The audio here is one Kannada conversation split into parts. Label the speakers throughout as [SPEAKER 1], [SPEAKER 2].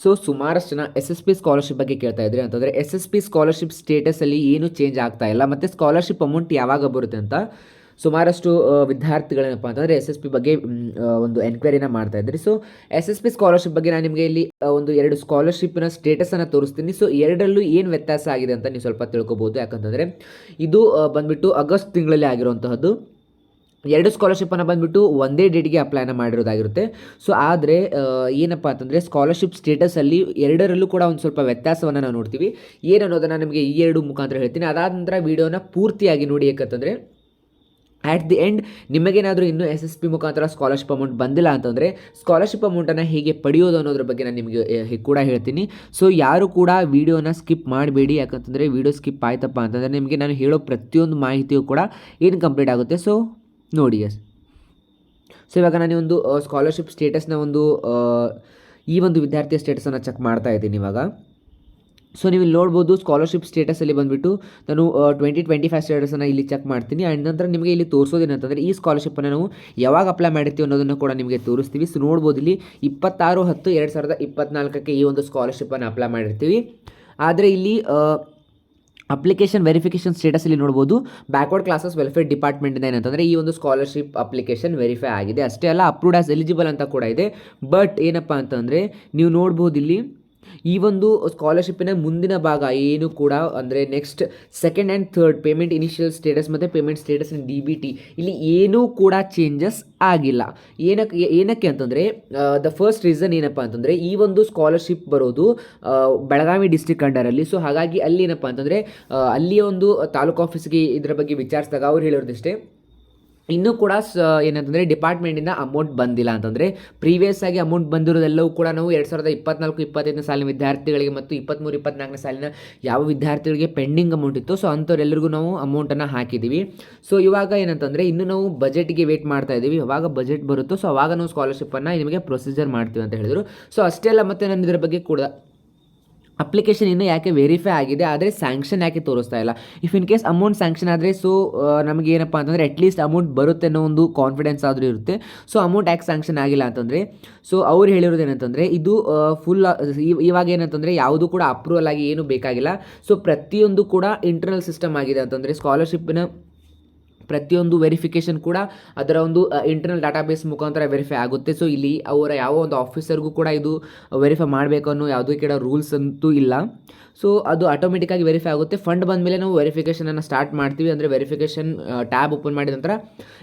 [SPEAKER 1] ಸೊ ಸುಮಾರಷ್ಟು ಜನ ಎಸ್ ಎಸ್ ಪಿ ಸ್ಕಾಲರ್ಶಿಪ್ ಬಗ್ಗೆ ಕೇಳ್ತಾ ಇದ್ರಿ ಅಂತಂದರೆ ಎಸ್ ಎಸ್ ಪಿ ಸ್ಕಾಲರ್ಶಿಪ್ ಸ್ಟೇಟಸಲ್ಲಿ ಏನು ಚೇಂಜ್ ಆಗ್ತಾ ಇಲ್ಲ, ಮತ್ತು ಸ್ಕಾಲರ್ಶಿಪ್ ಅಮೌಂಟ್ ಯಾವಾಗ ಬರುತ್ತೆ ಅಂತ ಸುಮಾರಷ್ಟು ವಿದ್ಯಾರ್ಥಿಗಳೇನಪ್ಪ ಅಂತಂದರೆ ಎಸ್ ಎಸ್ ಪಿ ಬಗ್ಗೆ ಒಂದು ಎನ್ಕ್ವೈರಿನ ಮಾಡ್ತಾ ಇದ್ರಿ so S S P scholarship ಬಗ್ಗೆ ನಾನು ನಿಮಗೆ ಇಲ್ಲಿ ಒಂದು ಎರಡು ಸ್ಕಾಲರ್ಶಿಪ್ನ ಸ್ಟೇಟಸನ್ನು ತೋರಿಸ್ತೀನಿ. ಸೊ ಎರಡರಲ್ಲೂ ಏನು ವ್ಯತ್ಯಾಸ ಆಗಿದೆ ಅಂತ ನೀವು ಸ್ವಲ್ಪ ತಿಳ್ಕೊಬೋದು. ಯಾಕಂತಂದರೆ ಇದು ಬಂದ್ಬಿಟ್ಟು ಆಗಸ್ಟ್ ತಿಂಗಳಲ್ಲಿ ಆಗಿರುವಂತಹದ್ದು. ಎರಡು ಸ್ಕಾಲರ್ಶಿಪ್ಪನ್ನು ಬಂದುಬಿಟ್ಟು ಒಂದೇ ಡೇಟ್ಗೆ ಅಪ್ಲೈನ ಮಾಡಿರೋದಾಗಿರುತ್ತೆ. ಸೊ ಆದರೆ ಏನಪ್ಪ ಅಂತಂದರೆ ಸ್ಕಾಲರ್ಶಿಪ್ ಸ್ಟೇಟಸಲ್ಲಿ ಎರಡರಲ್ಲೂ ಕೂಡ ಒಂದು ಸ್ವಲ್ಪ ವ್ಯತ್ಯಾಸವನ್ನು ನಾವು ನೋಡ್ತೀವಿ. ಏನು ಅನ್ನೋದನ್ನು ನಿಮಗೆ ಈ ಎರಡು ಮುಖಾಂತರ ಹೇಳ್ತೀನಿ. ಅದಾದ ನಂತರ ವೀಡಿಯೋನ ಪೂರ್ತಿಯಾಗಿ ನೋಡಿ ಯಾಕಂತಂದರೆ ಆ್ಯಟ್ ದಿ ಎಂಡ್ ನಿಮಗೇನಾದರೂ ಇನ್ನೂ ಎಸ್ ಎಸ್ ಪಿ ಮುಖಾಂತರ ಸ್ಕಾಲರ್ಶಿಪ್ ಅಮೌಂಟ್ ಬಂದಿಲ್ಲ ಅಂತಂದರೆ ಸ್ಕಾಲರ್ಶಿಪ್ ಅಮೌಂಟನ್ನು ಹೇಗೆ ಪಡೆಯೋದು ಅನ್ನೋದ್ರ ಬಗ್ಗೆ ನಾನು ನಿಮಗೆ ಕೂಡ ಹೇಳ್ತೀನಿ. ಸೊ ಯಾರು ಕೂಡ ವೀಡಿಯೋನ ಸ್ಕಿಪ್ ಮಾಡಬೇಡಿ. ಯಾಕಂತಂದರೆ ವೀಡಿಯೋ ಸ್ಕಿಪ್ ಆಯ್ತಪ್ಪ ಅಂತಂದರೆ ನಿಮಗೆ ನಾನು ಹೇಳೋ ಪ್ರತಿಯೊಂದು ಮಾಹಿತಿಯು ಕೂಡ ಇನ್ಕಂಪ್ಲೀಟ್ ಆಗುತ್ತೆ. ಸೊ ನೋಡಿ ಎಸ್ ಸೊ ಇವಾಗ ನಾನು ಒಂದು ಸ್ಕಾಲರ್ಶಿಪ್ ಸ್ಟೇಟಸ್ನ ಒಂದು ಈ ಒಂದು ವಿದ್ಯಾರ್ಥಿಯ ಸ್ಟೇಟಸನ್ನು ಚೆಕ್ ಮಾಡ್ತಾ ಇದ್ದೀನಿ ಇವಾಗ. ಸೊ ನೀವು ಇಲ್ಲಿ ನೋಡ್ಬೋದು ಸ್ಕಾಲರ್ಶಿಪ್ ಸ್ಟೇಟಸಲ್ಲಿ ಬಂದುಬಿಟ್ಟು ನಾನು ಟ್ವೆಂಟಿ ಟ್ವೆಂಟಿ ಫೈವ್ ಸ್ಟೇಟಸನ್ನು ಇಲ್ಲಿ ಚೆಕ್ ಮಾಡ್ತೀನಿ. ಆ್ಯಂಡ್ ನಂತರ ನಿಮಗೆ ಇಲ್ಲಿ ತೋರಿಸೋದೇನಂತಂದರೆ ಈ ಸ್ಕಾಲರ್ಶಿಪ್ಪನ್ನು ನಾವು ಯಾವಾಗ ಅಪ್ಲೈ ಮಾಡಿರ್ತೀವಿ ಅನ್ನೋದನ್ನು ಕೂಡ ನಿಮಗೆ ತೋರಿಸ್ತೀವಿ. ಸೊ ನೋಡ್ಬೋದು ಇಲ್ಲಿ ಇಪ್ಪತ್ತಾರು ಹತ್ತು ಎರಡು ಸಾವಿರದ ಇಪ್ಪತ್ನಾಲ್ಕಕ್ಕೆ ಈ ಒಂದು ಸ್ಕಾಲರ್ಶಿಪ್ಪನ್ನು ಅಪ್ಲೈ ಮಾಡಿರ್ತೀವಿ. ಆದರೆ ಇಲ್ಲಿ ಅಪ್ಲಿಕೇಶನ್ ವೆರಿಫಿಕೇಷನ್ ಸ್ಟೇಟಸಲ್ಲಿ ನೋಡ್ಬೋದು. ಬ್ಯಾಕ್ವರ್ಡ್ ಕ್ಲಾಸಸ್ ವೆಲ್ಫೇರ್ ಡಿಪಾರ್ಟ್ಮೆಂಟಿಂದ ಏನಂತಂದರೆ ಈ ಒಂದು ಸ್ಕಾಲರ್ಶಿಪ್ ಅಪ್ಲಿಕೇಶನ್ ವೆರಿಫೈ ಆಗಿದೆ. ಅಷ್ಟೇ ಅಲ್ಲ ಅಪ್ರೂವ್ಡ್ ಆಸ್ ಎಲಿಜಿಬಲ್ ಅಂತ ಕೂಡ ಇದೆ. ಬಟ್ ಏನಪ್ಪ ಅಂತಂದರೆ, ನೀವು ನೋಡ್ಬೋದು ಇಲ್ಲಿ ಈ ಒಂದು ಸ್ಕಾಲರ್ಶಿಪ್ಪಿನ ಮುಂದಿನ ಭಾಗ ಏನು ಕೂಡ ಅಂದರೆ next second and third payment initial status ಮತ್ತು payment status D B T ಇಲ್ಲಿ ಏನೂ ಕೂಡ ಚೇಂಜಸ್ ಆಗಿಲ್ಲ. ಏನಕ್ಕೆ ಏನಕ್ಕೆ ಅಂತಂದರೆ ದ ಫಸ್ಟ್ ರೀಸನ್ ಏನಪ್ಪ ಅಂತಂದರೆ ಈ ಒಂದು ಸ್ಕಾಲರ್ಶಿಪ್ ಬರೋದು ಬೆಳಗಾವಿ ಡಿಸ್ಟಿಕ್ ಅಂಡರಲ್ಲಿ. ಸೊ ಹಾಗಾಗಿ ಅಲ್ಲಿ ಏನಪ್ಪ ಅಂತಂದರೆ ಅಲ್ಲಿಯ ಒಂದು ತಾಲೂಕು ಆಫೀಸ್ಗೆ ಇದರ ಬಗ್ಗೆ ವಿಚಾರಿಸಿದಾಗ ಅವ್ರು ಹೇಳಿರೋದಿಷ್ಟೇ ಇನ್ನೂ ಕೂಡ ಸ, ಏನಂತಂದರೆ ಡಿಪಾರ್ಟ್ಮೆಂಟಿಂದ ಅಮೌಂಟ್ ಬಂದಿಲ್ಲ ಅಂತಂದರೆ ಪ್ರೀವಿಯಸ್ ಆಗಿ ಅಮೌಂಟ್ ಬಂದಿರೋದೆಲ್ಲವೂ ಕೂಡ ನಾವು ಎರಡು ಸಾವಿರದ ಇಪ್ಪತ್ನಾಲ್ಕು, ಇಪ್ಪತ್ತೈದನೇ ಸಾಲಿನ ವಿದ್ಯಾರ್ಥಿಗಳಿಗೆ ಮತ್ತು ಇಪ್ಪತ್ತ್ಮೂರು ಇಪ್ಪತ್ನಾಲ್ಕನೇ ಸಾಲಿನ ಯಾವ ವಿದ್ಯಾರ್ಥಿಗಳಿಗೆ ಪೆಂಡಿಂಗ್ ಅಮೌಂಟ್ ಇತ್ತು, ಸೊ ಅಂಥವ್ರೆಲ್ಲರಿಗೂ ನಾವು ಅಮೌಂಟನ್ನು ಹಾಕಿದ್ದೀವಿ. ಸೊ ಇವಾಗ ಏನಂತಂದರೆ ಇನ್ನು ನಾವು ಬಜೆಟ್ಗೆ ವೇಟ್ ಮಾಡ್ತಾ ಇದ್ದೀವಿ. ಯಾವಾಗ ಬಜೆಟ್ ಬರುತ್ತೋ, ಸೊ ಅವಾಗ ನಾವು ಸ್ಕಾಲರ್ಶಿಪ್ಪನ್ನು ನಿಮಗೆ ಪ್ರೊಸೀಜರ್ ಮಾಡ್ತೀವಿ ಅಂತ ಹೇಳಿದರು. ಸೊ ಅಷ್ಟೇ ಅಲ್ಲ, ಮತ್ತು ನಾನು ಇದರ ಬಗ್ಗೆ ಕೂಡ ಅಪ್ಲಿಕೇಶನ್ ಇನ್ನೂ ಯಾಕೆ ವೆರಿಫೈ ಆಗಿದೆ, ಆದರೆ ಸ್ಯಾಂಕ್ಷನ್ ಯಾಕೆ ತೋರಿಸ್ತಾ ಇಲ್ಲ? If in case amount sanction ಆದರೆ ಸೊ ನಮಗೆ ಏನಪ್ಪ ಅಂತಂದರೆ ಅಟ್ಲೀಸ್ಟ್ ಅಮೌಂಟ್ ಬರುತ್ತೆ ಅನ್ನೋ ಒಂದು ಕಾನ್ಫಿಡೆನ್ಸ್ ಆದರೂ ಇರುತ್ತೆ. ಸೊ ಅಮೌಂಟ್ ಯಾಕೆ ಸ್ಯಾಂಕ್ಷನ್ ಆಗಿಲ್ಲ ಅಂತಂದರೆ ಸೊ ಅವ್ರು ಹೇಳಿರೋದು ಏನಂತಂದರೆ, ಇದು ಫುಲ್ ಇವಾಗ ಏನಂತಂದರೆ, ಯಾವುದು ಕೂಡ ಅಪ್ರೂವಲ್ ಆಗಿ ಏನು ಬೇಕಾಗಿಲ್ಲ. ಸೊ ಪ್ರತಿಯೊಂದು ಕೂಡ ಇಂಟರ್ನಲ್ ಸಿಸ್ಟಮ್ ಆಗಿದೆ ಅಂತಂದರೆ ಸ್ಕಾಲರ್ಶಿಪ್ನ ಪ್ರತಿಯೊಂದು ವೆರಿಫಿಕೇಷನ್ ಕೂಡ ಅದರ ಒಂದು ಇಂಟರ್ನಲ್ ಡಾಟಾಬೇಸ್ ಮುಖಾಂತರ ವೆರಿಫೈ ಆಗುತ್ತೆ. ಸೊ ಇಲ್ಲಿ ಅವರ ಯಾವ ಒಂದು ಆಫೀಸರ್ಗೂ ಕೂಡ ಇದು ವೆರಿಫೈ ಮಾಡಬೇಕು ಅನ್ನೋ ಯಾವುದೇ ಕೂಡ ರೂಲ್ಸ್ ಅಂತೂ ಇಲ್ಲ. ಸೊ ಅದು ಆಟೋಮೆಟಿಕ್ಕಾಗಿ ವೆರಿಫೈ ಆಗುತ್ತೆ. ಫಂಡ್ ಬಂದ ಮೇಲೆ ನಾವು ವೆರಿಫಿಕೇಷನನ್ನು ಸ್ಟಾರ್ಟ್ ಮಾಡ್ತೀವಿ. ಅಂದರೆ ವೆರಿಫಿಕೇಷನ್ ಟ್ಯಾಬ್ ಓಪನ್ ಮಾಡಿದ ನಂತರ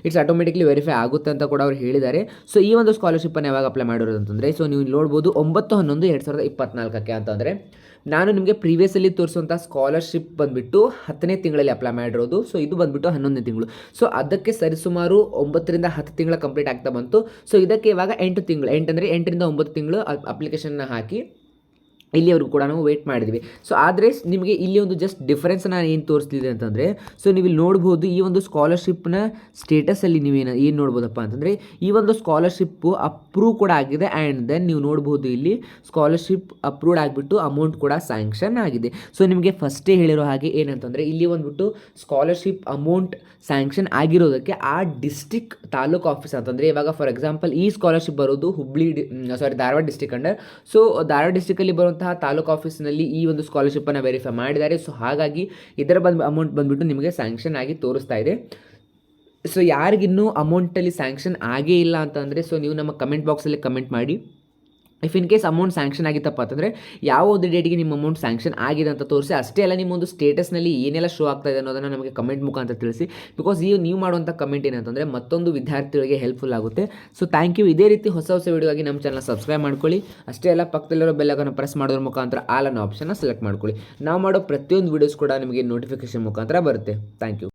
[SPEAKER 1] ಇಟ್ಸ್ ಆಟೋಮೆಟಿಕ್ಲಿ ವೆರಿಫೈ ಆಗುತ್ತೆ ಅಂತ ಕೂಡ ಅವ್ರು ಹೇಳಿದ್ದಾರೆ. ಸೊ ಈ ಒಂದು ಸ್ಕಾಲರ್ಶಿಪ್ಪನ್ನು ಯಾವಾಗ ಅಪ್ಲೈ ಮಾಡಿರೋದು ಅಂತಂದರೆ ಸೊ ನೀವು ನೋಡ್ಬೋದು ಒಂಬತ್ತು ಹನ್ನೊಂದು ಎರಡು ಸಾವಿರದ ಇಪ್ಪತ್ನಾಲ್ಕಕ್ಕೆ ಅಂತಂದರೆ, ನಾನು ನಿಮಗೆ ಪ್ರೀವಿಯಸಲ್ಲಿ ತೋರಿಸುವಂಥ ಸ್ಕಾಲರ್ಶಿಪ್ ಬಂದುಬಿಟ್ಟು ಹತ್ತನೇ ತಿಂಗಳಲ್ಲಿ ಅಪ್ಲೈ ಮಾಡಿರೋದು. ಸೊ ಇದು ಬಂದುಬಿಟ್ಟು ಹನ್ನೊಂದನೇ ತಿಂಗಳು. ಸೊ ಅದಕ್ಕೆ ಸರಿಸುಮಾರು ಒಂಬತ್ತರಿಂದ ಹತ್ತು ತಿಂಗಳ ಕಂಪ್ಲೀಟ್ ಆಗ್ತಾ ಬಂತು. ಸೊ ಇದಕ್ಕೆ ಇವಾಗ ಎಂಟು ತಿಂಗಳು ಎಂಟಂದರೆ ಎಂಟರಿಂದ ಒಂಬತ್ತು ತಿಂಗಳು ಅಪ್ಲಿಕೇಶನ್ನ ಹಾಕಿ. ಇಲ್ಲಿವರೆಗೂ ಕೂಡ ನಾವು ವೇಟ್ ಮಾಡಿದ್ವಿ. ಸೊ ಆದರೆ ನಿಮಗೆ ಇಲ್ಲಿ ಒಂದು ಜಸ್ಟ್ ಡಿಫ್ರೆನ್ಸ್ ನಾನು ಏನು ತೋರಿಸ್ತಿದೆ ಅಂತಂದರೆ ಸೊ ನೀವು ಇಲ್ಲಿ ನೋಡ್ಬೋದು ಈ ಒಂದು ಸ್ಕಾಲರ್ಶಿಪ್ನ ಸ್ಟೇಟಸಲ್ಲಿ ನೀವೇನು ಏನು ನೋಡ್ಬೋದಪ್ಪ ಅಂತಂದರೆ, ಈ ಒಂದು ಸ್ಕಾಲರ್ಶಿಪ್ಪು ಅಪ್ರೂವ್ ಕೂಡ ಆಗಿದೆ ಆ್ಯಂಡ್ ದೆನ್ ನೀವು ನೋಡ್ಬೋದು ಇಲ್ಲಿ ಸ್ಕಾಲರ್ಶಿಪ್ ಅಪ್ರೂವ್ಡ್ ಆಗಿಬಿಟ್ಟು ಅಮೌಂಟ್ ಕೂಡ ಸ್ಯಾಂಕ್ಷನ್ ಆಗಿದೆ. ಸೊ ನಿಮಗೆ ಫಸ್ಟೇ ಹೇಳಿರೋ ಹಾಗೆ ಏನಂತಂದರೆ, ಇಲ್ಲಿ ಬಂದುಬಿಟ್ಟು ಸ್ಕಾಲರ್ಶಿಪ್ ಅಮೌಂಟ್ ಸ್ಯಾಂಕ್ಷನ್ ಆಗಿರೋದಕ್ಕೆ ಆ ಡಿಸ್ಟಿಕ್ ತಾಲೂಕು ಆಫೀಸ್ ಅಂತಂದರೆ, ಇವಾಗ ಫಾರ್ ಎಕ್ಸಾಂಪಲ್ ಈ ಸ್ಕಾಲರ್ಶಿಪ್ ಬರೋದು Hubli sorry Dharwad district under so Dharwad ಡಿಸ್ಟಿಕಲ್ಲಿ ಬರುವಂತಹ ತಾಲೂಕು ಆಫೀಸ್ನಲ್ಲಿ ಈ ಒಂದು ಸ್ಕಾಲರ್ಶಿಪ್ಪನ್ನು ವೆರಿಫೈ ಮಾಡಿದ್ದಾರೆ. ಸೊ ಹಾಗಾಗಿ ಇದರ ಬಂದು ಅಮೌಂಟ್ ಬಂದುಬಿಟ್ಟು ನಿಮಗೆ ಸ್ಯಾಂಕ್ಷನ್ ಆಗಿ ತೋರಿಸ್ತಾ ಇದೆ. ಸೊ ಯಾರಿಗಿನ್ನೂ ಅಮೌಂಟಲ್ಲಿ ಸ್ಯಾಂಕ್ಷನ್ ಆಗೇ ಇಲ್ಲ ಅಂತಂದರೆ ಸೊ ನೀವು ನಮ್ಮ ಕಮೆಂಟ್ ಬಾಕ್ಸಲ್ಲಿ ಕಮೆಂಟ್ ಮಾಡಿ. If in case amount sanction ಆಗಿತ್ತಪ್ಪ ಅಂತಂದರೆ, ಯಾವ ಒಂದು ಡೇಟಿಗೆ ನಿಮ್ಮ ಅಮೌಂಟ್ ಸ್ಯಾಂಕ್ಷನ್ ಆಗಿದೆ ಅಂತ ತೋರಿಸಿ, ಅಷ್ಟೇ ಅಲ್ಲ ನಿಮ್ಮ ಒಂದು ಸ್ಟೇಟಸ್ನಲ್ಲಿ ಏನೆಲ್ಲ ಶೋ ಆಗ್ತಾ ಇದೆ ಅನ್ನೋದನ್ನು ನಮಗೆ ಕಮೆಂಟ್ ಮುಖಾಂತರ ತಿಳಿಸಿ. ಬಿಕಾಸ್ ಈ ನೀವು ಮಾಡುವಂಥ ಕಮೆಂಟ್ ಏನಂತಂದರೆ ಮತ್ತೊಂದು ವಿದ್ಯಾರ್ಥಿಗಳಿಗೆ ಹೆಲ್ಪ್ಫುಲ್ ಆಗುತ್ತೆ. ಸೊ ಥ್ಯಾಂಕ್ ಯು ಇದೇ ರೀತಿ ಹೊಸ ಹೊಸ ವಿಡಿಯೋಗಾಗಿ ನಮ್ಮ ಚಾನಲ್ ಸಬ್ಸ್ಕ್ರೈಬ್ ಮಾಡ್ಕೊಳ್ಳಿ. ಅಷ್ಟೇ ಅಲ್ಲ, ಪಕ್ಕದಲ್ಲಿರೋ ಬೆಲ್ಲಗನ್ನು ಪ್ರೆಸ್ ಮಾಡೋದ್ರ ಮುಖಾಂತರ ಆಲ್ ಅನ್ನೋ ಆಪ್ಷನ್ನ ಸೆಲೆಕ್ಟ್ ಮಾಡ್ಕೊಳ್ಳಿ. ನಾವು ಮಾಡೋ ಪ್ರತಿಯೊಂದು ವೀಡಿಯೋಸ್ ಕೂಡ ನಿಮಗೆ ನೋಟಿಫಿಕೇಶನ್ ಮುಖಾಂತರ ಬರುತ್ತೆ. Thank you